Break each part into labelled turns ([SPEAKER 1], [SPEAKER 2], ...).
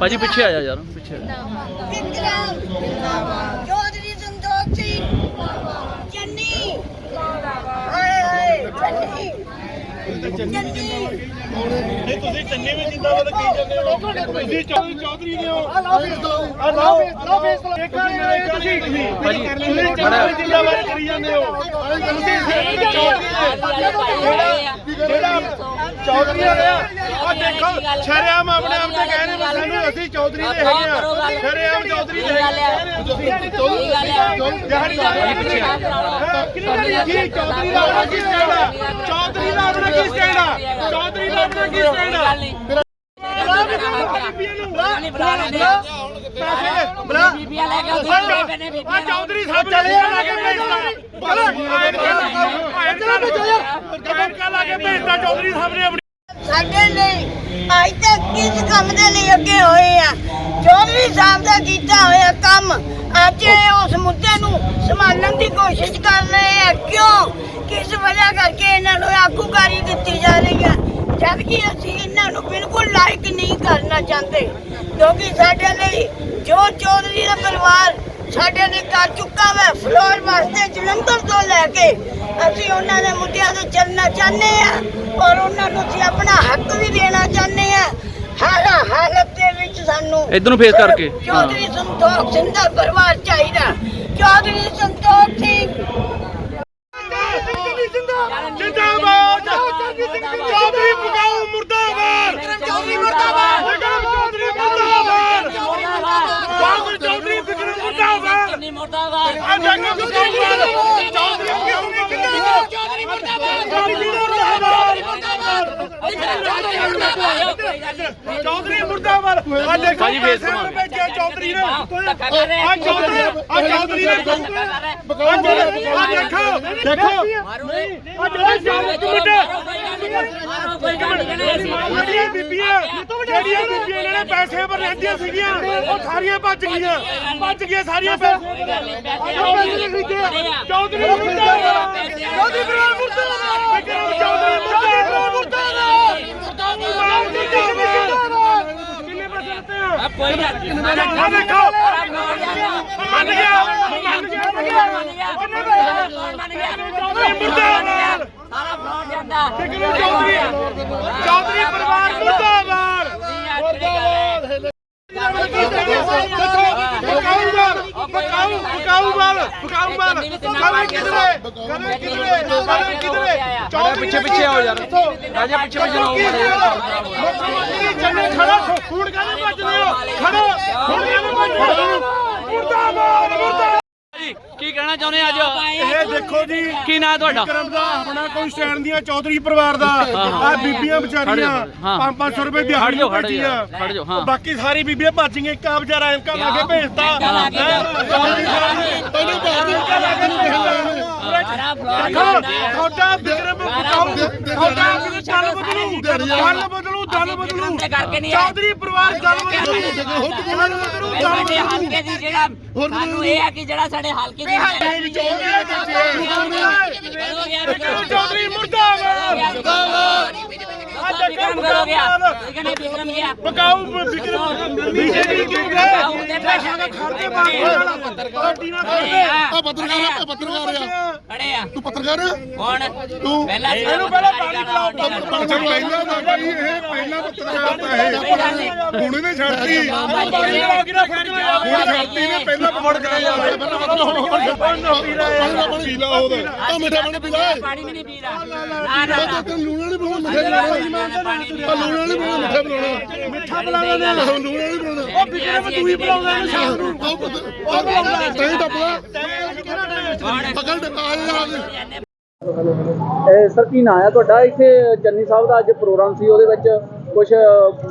[SPEAKER 1] ਭਾਜੀ ਪਿੱਛੇ ਆ ਜਾ ਯਾਰ ਪਿੱਛੇ ਆ ਜਾ।
[SPEAKER 2] ਚੌਧਰੀ ਸੰਤੋਖ ਸਿੰਘ ਚੰਨੀ ਹਾਏ ਹਾਏ ਚੰਨੀ ਚੰਨੀ
[SPEAKER 3] ਇਹ ਤੁਸੀਂ ਚੰਨੇ ਵਿੱਚ ਜਿੰਦਾਬਾਦ ਕਹੀ ਜਾਂਦੇ ਹੋ। ਤੁਸੀਂ ਚੌਧਰੀ ਚੌਧਰੀ ਨੇ ਹੋ। ਆ ਲਾਓ ਫੇਸ ਆ ਲਾਓ। ਲਾਓ ਫੇਸ ਇੱਕ ਵਾਰੀ ਤੁਸੀਂ
[SPEAKER 1] ਭਾਜੀ,
[SPEAKER 3] ਤੁਸੀਂ ਚੰਨੇ ਵਿੱਚ ਜਿੰਦਾਬਾਦ ਕਰੀ ਜਾਂਦੇ ਹੋ। ਤੁਸੀਂ ਸਿਰਫ ਚੌਧਰੀ ਦੇ ਜਿਹੜਾ ਚੌਧਰੀ ਆ। ਆ ਦੇਖੋ, ਸ਼ਰਿਆਮ ਆਪਣੇ ਆਪ ਤੇ ਕਹਿ ਰਹੇ ਨੇ, ਸਾਨੂੰ ਅਸੀਂ ਚੌਧਰੀ ਦੇ ਹੈਗੇ ਆ। ਸ਼ਰਿਆਮ ਚੌਧਰੀ ਦੇ ਹੈਗੇ ਆ। ਤੁਸੀਂ ਦਿਹਾੜੀ ਕੀ ਚੌਧਰੀ ਦਾ ਆਪਣਾ ਕੀ ਸਟੈਂਡ ਆ? ਚੌਧਰੀ ਦਾ ਆਪਣਾ ਕੀ ਸਟੈਂਡ ਆ? ਚੌਧਰੀ ਦਾ ਆਪਣਾ ਕੀ ਸਟੈਂਡ ਆ? ਆ ਚੌਧਰੀ ਸਾਹਿਬ ਚਲੇ ਆ ਲਾ ਕੇ ਭੇਜਦਾ ਚੌਧਰੀ ਸਾਹਿਬ ਨੇ
[SPEAKER 2] ਸਾਡੇ ਲਈ ਅੱਜ ਤੱਕ ਕਿਸ ਕੰਮ ਦੇ ਲਈ ਅੱਗੇ ਹੋਏ ਆ? ਚੌਧਰੀ ਸਾਹਿਬ ਦਾ ਕੀਤਾ ਹੋਇਆ ਕੰਮ, ਅੱਜ ਉਸ ਮੁੱਦੇ ਨੂੰ ਸੰਭਾਲਣ ਦੀ ਕੋਸ਼ਿਸ਼ ਕਰ ਰਹੇ ਆ। ਕਿਉਂ? ਕਿਸ ਵਜ੍ਹਾ ਕਰਕੇ ਇਹਨਾਂ ਨੂੰ ਆਗੂਕਾਰੀ ਦਿੱਤੀ ਜਾ ਰਹੀ ਹੈ ਜਦ ਕਿ ਅਸੀਂ ਇਹਨਾਂ ਨੂੰ ਬਿਲਕੁਲ ਲਾਇਕ ਨਹੀਂ ਕਰਨਾ ਚਾਹੁੰਦੇ ਕਿਉਂਕਿ ਸਾਡੇ ਲਈ ਜੋ ਚੌਧਰੀ ਦਾ ਪਰਿਵਾਰ ਸਾਡੇ ਲਈ ਕਰ ਚੁੱਕਾ ਵਾ ਫਲੋਰ ਵਾਸਤੇ ਜਲੰਧਰ ਤੋਂ ਲੈ ਕੇ ਅਸੀਂ ਉਹਨਾਂ ਦੇ ਮੁੱਦਿਆਂ ਤੇ ਚੱਲਣਾ ਚਾਹੁੰਦੇ ਆ ਔਰ ਉਹਨਾਂ ਨੂੰ ਅਸੀਂ ਆਪਣਾ ਹੱਕ ਵੀ ਦੇਣਾ ਚਾਹੁੰਦੇ ਆ। ਹਰ ਹਾਲਤ ਦੇ ਵਿੱਚ ਸਾਨੂੰ
[SPEAKER 1] ਇੱਧਰ ਨੂੰ face ਕਰਕੇ।
[SPEAKER 2] ਚੌਧਰੀ ਸੰਤੋਖ ਸਿੰਘ ਦਾ ਪਰਿਵਾਰ ਚਾਹੀਦਾ। ਚੌਧਰੀ ਸੰਤੋਖ ਸਿੰਘ।
[SPEAKER 3] ਜਿੰਦਾਬਾਦ! ਮੁਰਦਾਬਾਦ ਚੌਧਰੀ ਮੁਰਦਾਬਾਦ। ਵਿਕਰਮ ਚੌਧਰੀ ਮੁਰਦਾਬਾਦ। ਬਾਬਰ ਚੌਧਰੀ ਵਿਕਰਮ ਮੁਰਦਾਬਾਦ। ਆ ਜੱਗਾ ਮੁਰਦਾਬਾਦ ਚੌਧਰੀ ਮੁਰਦਾਬਾਦ ਚੌਧਰੀ ਮੁਰਦਾਬਾਦ ਚੌਧਰੀ ਮੁਰਦਾਬਾਦ ਆ ਦੇਖੋ
[SPEAKER 1] ਭਾਜੀ ਫੇਸ
[SPEAKER 3] ਪੈਸੇ
[SPEAKER 1] ਘੁਮਾ।
[SPEAKER 3] ਭੇਜਿਆ ਚੌਧਰੀ ਨੇ ਆ। ਚੌਧਰੀ ਆ ਚੌਧਰੀ ਨੇ ਆ। ਜਿਹੜੇ ਆ। ਦੇਖੋ ਦੇਖੋ। ਆ। ਜਿਹੜੇ ਚਾਰ ਕਮੇਟੇ ਜਿਹੜੀਆਂ ਬੀਬੀਆਂ ਜਿਹੜੀਆਂ ਬੀਬੀਆਂ ਨੇ ਪੈਸੇ ਪਰ ਰਹਿੰਦੀਆਂ ਸੀਗੀਆਂ ਉਹ ਸਾਰੀਆਂ ਭੱਜ ਗਈਆਂ। ਭੱਜ ਗਈਆਂ ਸਾਰੀਆਂ ਪੈਸੇ। ਚੌਧਰੀ ਮੁਰਦਾਬਾਦ। ਚੌਧਰੀ ਮੁਰਦਾਬਾਦ। ਚੌਧਰੀ ਮੁਰਦਾਬਾਦ। ਚੌਧਰੀ ਮੁਰਦਾਬਾਦ। ਪੈਸੇ ਦਿੱਤੇ ਆ ਆ ਦੇਖੋ ਮੰਨ ਗਿਆ ਮੰਨ ਗਿਆ ਚੌਧਰੀ ਮੁਰਦਾਬਾਦ ਵਿਕਰਮ ਚੌਧਰੀ ਚੌਧਰੀ ਪਰਿਵਾਰ ਮੁਰਦਾਬਾਦ ਪਕਾਉ ਪਕਾਉ ਵਾਲ ਪਕਾਉ ਵਾਲ ਕਰੇ ਕਿਧਰੇ ਕਰੇ ਕਿਧਰੇ ਕਰੇ ਕਿਧਰੇ ਚੌਧਰੀ
[SPEAKER 1] ਪਿੱਛੇ ਪਿੱਛੇ ਆਓ ਯਾਰ। ਰਾਜਾ ਪਿੱਛੇ ਪਿੱਛੇ ਆਓ।
[SPEAKER 3] ਮੁੱਖ ਮੰਤਰੀ ਚੰਨੇ ਖੜਾ ਹੁਣ ਕਾਹਦੇ ਭੱਜਦੇ ਹੋ? ਖੜੋ ਹੁਣ ਕਾਹਦੇ ਭੱਜਦੇ ਹੋ? ਮੁਰਦਾਬਾਦ ਮੁਰਦਾਬਾਦ।
[SPEAKER 1] ਕੀ ਕਹਿਣਾ ਚਾਹੁੰਦੇ ਅੱਜ?
[SPEAKER 3] ਇਹ ਦੇਖੋ ਜੀ
[SPEAKER 1] ਕੀ ਨਾਂ ਤੁਹਾਡਾ?
[SPEAKER 3] ਵਿਕਰਮ ਦਾ ਆਪਣਾ ਕੋਈ ਸਟੈਂਡ ਦੀਆਂ ਚੌਧਰੀ ਪਰਿਵਾਰ ਦਾ। ਆ ਬੀਬੀਆਂ ਵਿਚਾਰੀਆਂ
[SPEAKER 1] ਹਾਂ।
[SPEAKER 3] 5-500 ਰੁਪਏ ਦਿਹਾੜੀ
[SPEAKER 1] ਜਾਓ, ਖੜ
[SPEAKER 3] ਭੇਜੀਆਂ
[SPEAKER 1] ਜਾਓ, ਖੜ ਜਾਓ, ਹਾਂ।
[SPEAKER 3] ਬਾਕੀ ਸਾਰੀ ਬੀਬੀਆਂ ਭੱਜ ਗਈਆਂ ਇੱਕ ਆ ਵਿਚਾਰਾ ਐਨਕਾ ਲਾ ਕੇ ਭੇਜਤਾ। ਪਹਿਲੇ ਐਨਕਾ ਲਾ ਕੇ ਭੇਜਦਾ ਦੇਖੋ ਤੁਹਾਡਾ ਵਿਕਰਮ ਬਕਾਉ ਤੁਹਾਡਾ ਕਿਤੇ ਚੱਲ ਬਦਲੂ ਚੱਲ ਬਦਲੂ। ਚੱਲ ਬਦਲੂ। ਚੌਧਰੀ ਪਰਿਵਾਰ ਚੱਲ ਬਦਲੂ।
[SPEAKER 4] ਸਾਡੇ ਹਲਕੇ ਦੀ ਜਿਹੜਾ ਸਾਨੂੰ ਇਹ ਹੈ ਕਿ ਜਿਹੜਾ ਸਾਡੇ ਹਲਕੇ ਦੀ
[SPEAKER 3] ਚੌਧਰੀ ਮੁਰਦਾਬਾਦ। ਆ ਬੀਜੇਪੀ ਕਿਉਂ ਗਏ ਪੈਸਿਆਂ ਦਾ ਖਰਚੇ ਬਾਅਦ ਪਾਰਟੀ ਨਾਲ ਕਰਦੇ।
[SPEAKER 4] ਆ।
[SPEAKER 5] ਪੱਤਰਕਾਰ ਆ ਪੱਤਰਕਾਰ ਆ।
[SPEAKER 4] ਖੜੇ ਆ।
[SPEAKER 5] ਤੂੰ ਪੱਤਰਕਾਰ ਆ?
[SPEAKER 4] ਕੌਣ?
[SPEAKER 5] ਤੂੰ?
[SPEAKER 4] ਪਹਿਲਾਂ
[SPEAKER 3] ਇਹਨੂੰ ਪਹਿਲਾਂ ਪਾਣੀ ਪਿਲਾਓ
[SPEAKER 5] ਅੱਛਾ ਪਹਿਲਾਂ ਤਾਂ ਬਈ ਇਹ ਪਹਿਲਾਂ ਪੱਤਰਕਾਰ ਤਾਂ ਹੈ ਹੁਣ ਇਹਨੇ ਛੱਡਤੀ। ਹੁਣ ਛੱਡਤੀ ਨੇ ਪਹਿਲਾਂ ਪਕੜ ਕੇ ਯਾਰ ਪਹਿਲਾਂ ਪਾਣੀ ਪੀ ਲਾ ਉਹਦਾ। ਆ ਮਿੱਠਾ ਪਾਣੀ ਪੀ ਲੈ
[SPEAKER 4] ਪਾਣੀ ਵੀ ਨਹੀਂ ਪੀ ਰਹਾ ਨਾ ਨਾ।
[SPEAKER 5] ਤਾਂ ਤੈਨੂੰ ਲੂਣ ਵਾਲੀ ਬਣਾਉਣਾ ਮਿੱਠਾ ਬਣਾਉਣਾ ਆ ਲੂਣ ਵਾਲੀ ਬਣਾਉਣਾ ਮਿੱਠਾ ਬਣਾਉਣਾ।
[SPEAKER 3] ਮਿੱਠਾ ਬਣਾਉਣਾ
[SPEAKER 5] ਲੂਣ ਵਾਲੀ ਬਣਾਉਣਾ
[SPEAKER 3] ਉਹ ਵਿਕਰਮ ਤੂੰ ਹੀ ਬੁਲਾਉਂਦਾ ਇਹਨੂੰ ਸ਼ਾਮ ਨੂੰ।
[SPEAKER 5] ਉਹ ਪੱਤਰ ਤੈਨੂੰ ਟੱਪਦਾ ਪਕੜ ਆ ਯਾਰ
[SPEAKER 1] ਇਹ ਸਰ ਕੀ ਨਾਂ ਹੈ ਤੁਹਾਡਾ? ਇੱਥੇ ਚੰਨੀ ਸਾਹਿਬ ਦਾ ਅੱਜ ਪ੍ਰੋਗਰਾਮ ਸੀ ਉਹਦੇ ਵਿੱਚ ਕੁਝ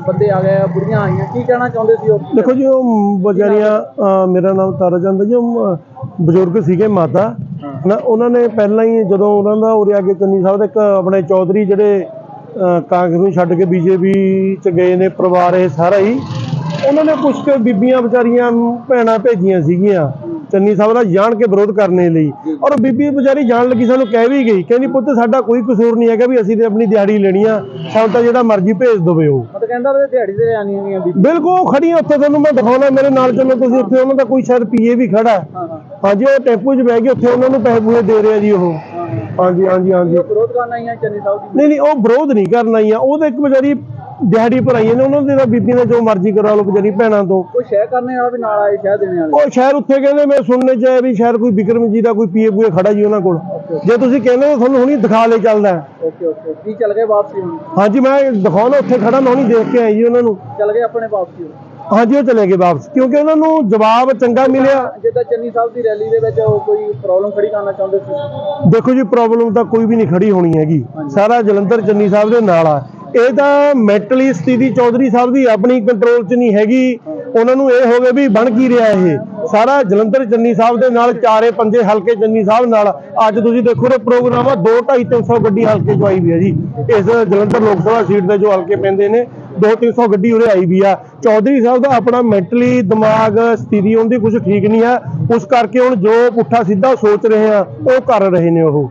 [SPEAKER 1] ਬੰਦੇ ਆ ਗਏ ਬੁੜੀਆਂ ਆਈਆਂ। ਕੀ ਕਹਿਣਾ ਚਾਹੁੰਦੇ ਸੀ ਉਹ?
[SPEAKER 6] ਦੇਖੋ ਜੀ ਉਹ ਅਹ ਮੇਰਾ ਨਾਮ ਤਾਰਾ ਚੰਦ ਹੈ ਜੀ। ਉਹ ਮ- ਬਜ਼ੁਰਗ ਸੀਗੇ ਮਾਤਾ। ਨਾ ਉਹਨਾਂ ਨੇ ਪਹਿਲਾਂ ਹੀ ਜਦੋਂ ਉਹਨਾਂ ਦਾ ਉਰੇ ਆ ਕੇ ਚੰਨੀ ਸਾਹਿਬ ਦੇ ਇੱਕ ਆਪਣੇ ਚੌਧਰੀ ਜਿਹੜੇ ਕਾਂਗਰਸ ਨੂੰ ਛੱਡ ਕੇ ਬੀਜੇਪੀ ਚ ਗਏ ਨੇ ਪਰਿਵਾਰ ਇਹ ਸਾਰਾ ਹੀ। ਉਹਨਾਂ ਨੇ ਕੁਝ ਕੁ ਬੀਬੀਆਂ ਵਿਚਾਰੀਆਂ ਭੈਣਾਂ ਭੇਜੀਆਂ ਸੀਗੀਆਂ। ਚੰਨੀ ਸਾਹਿਬ ਦਾ ਜਾਣ ਕੇ ਵਿਰੋਧ ਕਰਨੇ ਲਈ। ਔਰ ਬੀਬੀ ਵਿਚਾਰੀ ਜਾਣ ਲੱਗੀ ਸਾਨੂੰ ਕਹਿ ਵੀ ਗਈ ਕਹਿੰਦੀ ਪੁੱਤ ਸਾਡਾ ਕੋਈ ਕਸੂਰ ਨਹੀਂ ਹੈਗਾ ਵੀ ਅਸੀਂ ਤੇ ਆਪਣੀ ਦਿਹਾੜੀ ਲੈਣੀ ਆ। ਸਾਨੂੰ ਤਾਂ ਜਿਹੜਾ ਮਰਜ਼ੀ ਭੇਜ ਦਵੇ ਉਹ।
[SPEAKER 1] ਮਤਲਬ ਕਹਿੰਦਾ ਵੀ ਦਿਹਾੜੀ ਤੇ ਆਣੀਆਂ ਗਈਆਂ ਬੀਬੀ
[SPEAKER 6] ਬਿਲਕੁਲ ਉਹ ਖੜੀ ਆ ਉੱਥੇ ਤੁਹਾਨੂੰ ਮੈਂ ਦਿਖਾਉਣਾ ਮੇਰੇ ਨਾਲ ਚੱਲੋ ਤੁਸੀਂ ਉੱਥੇ ਉਹਨਾਂ ਦਾ ਕੋਈ ਸ਼ਾਇਦ ਪੀਏ ਵੀ ਖੜਾ ਹੈ।
[SPEAKER 1] ਹਾਂ ਹਾਂ।
[SPEAKER 6] ਹਾਂਜੀ ਉਹ ਟੈਂਪੂ 'ਚ ਬਹਿ ਕੇ ਉੱਥੇ ਉਹਨਾਂ ਨੂੰ ਪੈਸੇ ਪੂਸੇ ਦੇ ਰਿਹਾ ਜੀ ਉਹ। ਹਾਂਜੀ ਹਾਂਜੀ ਹਾਂਜੀ।
[SPEAKER 1] ਵਿਰੋਧ ਕਰਨ ਆਈਆਂ ਚੰਨੀ ਸਾਹਿਬ ਦੀ
[SPEAKER 6] ਨਹੀਂ ਨਹੀਂ ਉਹ ਵਿਰੋਧ ਨਹੀਂ ਕਰਨਾ ਹੀ ਆ ਉਹ ਤਾਂ ਇੱਕ ਵਿਚਾਰੀ ਦਿਹਾੜੀ ਪਰ ਆਈਆਂ ਨੇ ਉਹਨਾਂ ਦੇ ਤਾਂ ਬੀਬੀ ਨੇ ਜੋ ਮਰਜ਼ੀ ਕਰਾ ਲਓ ਵਿਚਾਰੀ ਭੈਣਾਂ ਤੋਂ।
[SPEAKER 1] ਕੋਈ ਸ਼ਹਿ ਕਰਨੇ ਵਾਲਾ ਵੀ ਨਾਲ ਆਏ ਸ਼ਹਿ ਦੇਣੇ ਵਾਲੇ।
[SPEAKER 6] ਉਹ ਸ਼ਹਿਰ ਉੱਥੇ ਕਹਿੰਦੇ ਮੈਂ ਸੁਣਨੇ ਚ ਆਇਆ ਵੀ ਸ਼ਾਇਦ ਕੋਈ ਵਿਕਰਮ ਜੀ ਦਾ ਕੋਈ ਪੀਏ ਪੂਏ ਖੜਾ ਜੀ ਉਹਨਾਂ ਕੋਲ। ਜੇ ਤੁਸੀਂ ਕਹਿੰਦੇ ਹੋ ਤੁਹਾਨੂੰ ਹੁਣੀ ਦਿਖਾ ਲੈ ਚੱਲਦਾ।
[SPEAKER 1] Okay okay. ਕੀ ਚੱਲ ਗਏ ਵਾਪਸੀ ਹੁਣ?
[SPEAKER 6] ਹਾਂਜੀ ਮੈਂ ਦਿਖਾਉਣਾ ਉੱਥੇ ਖੜਾ ਮੈਂ ਹੁਣੀ ਦੇਖ ਕੇ ਆਇਆ ਜੀ ਉਹਨਾਂ ਨੂੰ।
[SPEAKER 1] ਚੱਲ ਗਏ ਆਪਣੇ ਵਾਪਸੀ।
[SPEAKER 6] ਹਾਂਜੀ ਉਹ ਚਲੇ ਗਏ ਵਾਪਸ ਕਿਉਂਕਿ ਉਹਨਾਂ ਨੂੰ ਜਵਾਬ ਚੰਗਾ ਮਿਲਿਆ।
[SPEAKER 1] ਜਿੱਦਾਂ ਚੰਨੀ ਸਾਹਿਬ ਦੀ ਰੈਲੀ ਦੇ ਵਿੱਚ ਉਹ ਕੋਈ ਪ੍ਰੋਬਲਮ ਖੜੀ ਕਰਨਾ ਚਾਹੁੰਦੇ ਸੀ?
[SPEAKER 6] ਦੇਖੋ ਜੀ ਪ੍ਰੋਬਲਮ ਤਾਂ ਕੋਈ ਵੀ ਨਹੀਂ ਖੜੀ ਹੋਣੀ ਹੈਗੀ। ਸਾਰਾ ਜਲੰਧਰ ਚੰਨੀ ਸਾਹਿਬ ਦੇ ਨਾਲ ਆ। ਇਹ ਤਾਂ ਮੈਂਟਲੀ ਸਥਿਤੀ ਚੌਧਰੀ ਸਾਹਿਬ ਦੀ ਆਪਣੀ ਕੰਟਰੋਲ 'ਚ ਨਹੀਂ ਹੈਗੀ। ਉਹਨਾਂ ਨੂੰ ਇਹ ਹੋ ਗਿਆ ਵੀ ਬਣ ਕੀ ਰਿਹਾ ਇਹ। ਸਾਰਾ ਜਲੰਧਰ ਚੰਨੀ ਸਾਹਿਬ ਦੇ ਨਾਲ ਚਾਰੇ ਪੰਜੇ ਹਲਕੇ ਚੰਨੀ ਸਾਹਿਬ ਨਾਲ। ਅੱਜ ਤੁਸੀਂ ਦੇਖੋ ਇਹ ਪ੍ਰੋਗਰਾਮ ਆ 2 2.5 300 ਗੱਡੀ ਹਲਕੇ 'ਚ ਆਈ ਵੀ ਹੈ ਜੀ। ਇਸ ਜਲੰਧਰ ਲੋਕ ਸਭਾ ਸੀਟ ਦੇ ਜੋ ਹਲਕੇ ਪੈਂਦੇ ਨੇ 2-300 ਗੱਡੀ ਉਰੇ ਆਈ ਵੀ ਆ। ਚੌਧਰੀ ਸਾਹਿਬ ਦਾ ਆਪਣਾ ਮੈਂਟਲੀ ਦਿਮਾਗ, ਸਥਿਤੀ, ਉਹਦੀ ਕੁਝ ਠੀਕ ਨਹੀਂ ਆ। ਉਸ ਕਰਕੇ ਹੁਣ ਜੋ ਪੁੱਠਾ ਸਿੱਧਾ ਸੋਚ ਰਹੇ ਆ, ਉਹ ਕਰ ਰਹੇ ਨੇ ਉਹ।